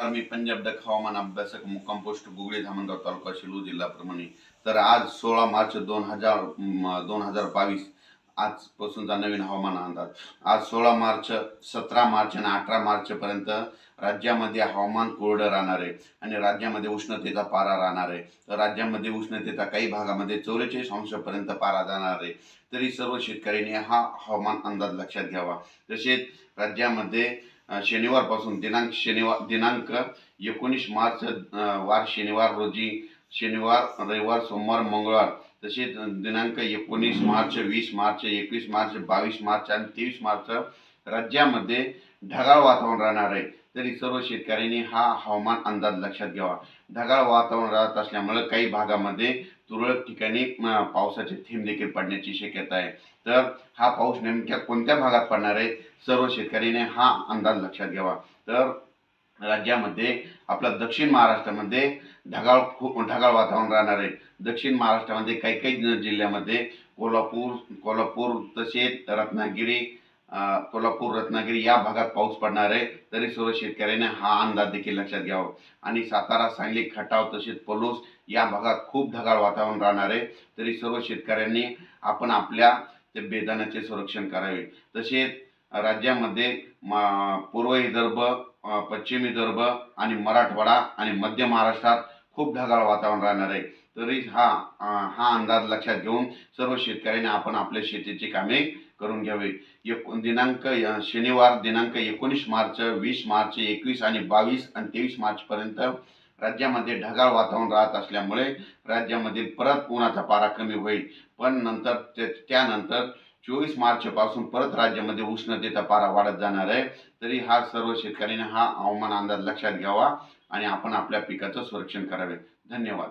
मी Punjab duck हवामान अभ्यासक मुक्काम पोस्ट गुगळे धामणगाव तालुका शिलू जिल्हा प्रमाणे तर आज सोळा मार्च दोन हजार दोन हजार बावीस आजपासूनचा नवीन हवामान अंदाज. आज सोळा मार्च सतरा मार्च आणि अठरा मार्चपर्यंत राज्यामध्ये हवामान कोरडं राहणार आहे आणि राज्यामध्ये उष्णतेचा पारा राहणार आहे. तर राज्यामध्ये उष्णतेचा काही भागामध्ये चौवेचाळीस अंशापर्यंत पारा जाणार आहे. तरी सर्व शेतकऱ्यांनी हा हवामान अंदाज लक्षात घ्यावा. तसेच राज्यामध्ये शनिवारपासून दिनांक शनिवार दिनांक एकोणीस मार्च वार शनिवार रोजी शनिवार रविवार सोमवार मंगळवार तसेच दिनांक एकोणीस मार्च वीस मार्च एकवीस मार्च बावीस मार्च आणि तेवीस मार्च राज्यामध्ये ढगाळ वातावरण राहणार आहे. तरी सर्व शेतकऱ्यांनी हा हवामान अंदाज लक्षात घ्यावा. ढगाळ वातावरण राहत असल्यामुळे काही भागामध्ये तुरळक ठिकाणी पावसाचे थेंब देखील पडण्याची शक्यता आहे. तर हा पाऊस नेमक्या कोणत्या भागात पडणार आहे? सर्व शेतकऱ्यांनी हा अंदाज लक्षात घ्यावा. तर राज्यामध्ये आपल्या दक्षिण महाराष्ट्रामध्ये ढगाळ खूप ढगाळ वातावरण राहणार आहे. दक्षिण महाराष्ट्रामध्ये काही काही जिल्ह्यामध्ये कोल्हापूर कोल्हापूर तसेच रत्नागिरी कोल्हापूर रत्नागिरी या भागात पाऊस पडणार आहे. तरी सर्व शेतकऱ्यांनी हा अंदाज देखील लक्षात घ्यावा. आणि सातारा सांगली खटाव तसेच पलूस या भागात खूप ढगाळ वातावरण राहणार आहे. तरी सर्व शेतकऱ्यांनी आपण आपल्या ते बेदाण्याचे संरक्षण करावे. तसेच राज्यामध्ये पूर्व विदर्भ पश्चिम विदर्भ आणि मराठवाडा आणि मध्य महाराष्ट्रात खूप ढगाळ वातावरण राहणार आहे. तरी हा हा अंदाज लक्षात घेऊन सर्व शेतकऱ्यांनी आपण आपल्या शेतीची कामे करून घ्यावी. एक दिनांक शनिवार दिनांक एकोणीस मार्च वीस मार्च एकवीस आणि बावीस आणि तेवीस मार्चपर्यंत राज्यामध्ये ढगाळ वातावरण राहत असल्यामुळे राज्यामधील परत उन्हाचा पारा कमी होईल. पण नंतर त्यानंतर चोवीस मार्चपासून परत राज्यामध्ये उष्णतेचा पारा वाढत जाणार आहे. तरी हा सर्व शेतकऱ्यांनी हा हवामान अंदाज लक्षात घ्यावा. आणि आपण आपल्या पिकाचं संरक्षण करावे. धन्यवाद.